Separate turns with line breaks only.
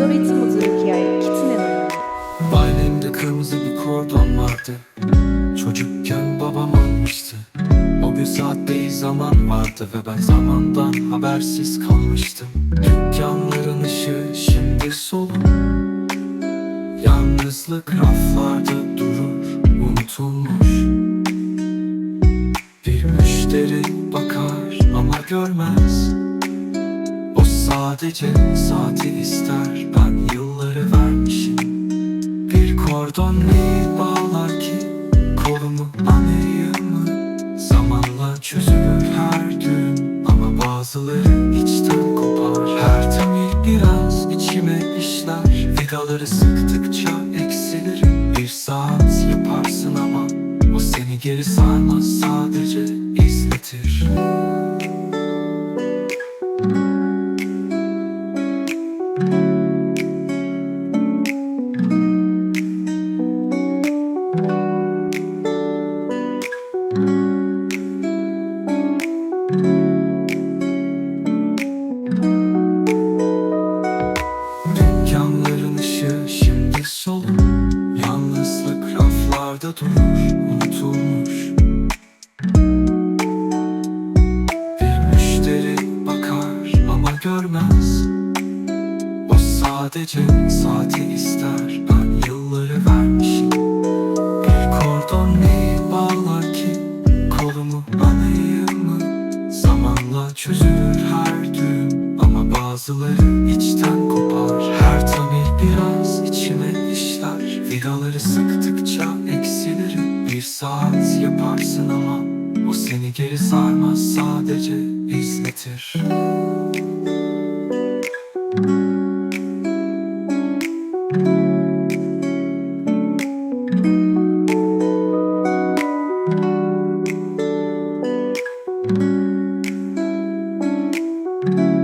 Davetim kırmızı bir kordon vardı. Çocukken babam almıştı. O bir saat değil zaman vardı Ve ben zamandan habersiz kalmıştım. Dükkanların ışığı şimdi solun. Yalnızlık raflarda durur Unutulmuş. Bir müşteri bakar ama görmez. O sadece saati ister Kordon neyi bağlar ki kolumu anıyımı Zamanla çözülür her düğüm ama bazıları içten kopar. Her tamir biraz içime işler. Vidaları sıktıkça eksilir Bir saat yaparsın ama o seni geri sarmaz. Sadece Dükkanların ışığı şimdi solun Yalnızlık raflarda durur unutulmuş. Bir müşteri bakar ama görmez. O sadece saati ister çözülür her düğüm ama bazıları içten kopar. Her tamir biraz içime işler. Vidaları sıktıkça eksilir Bir saat yaparsın ama o seni geri sarmaz sadece izletir Thank you.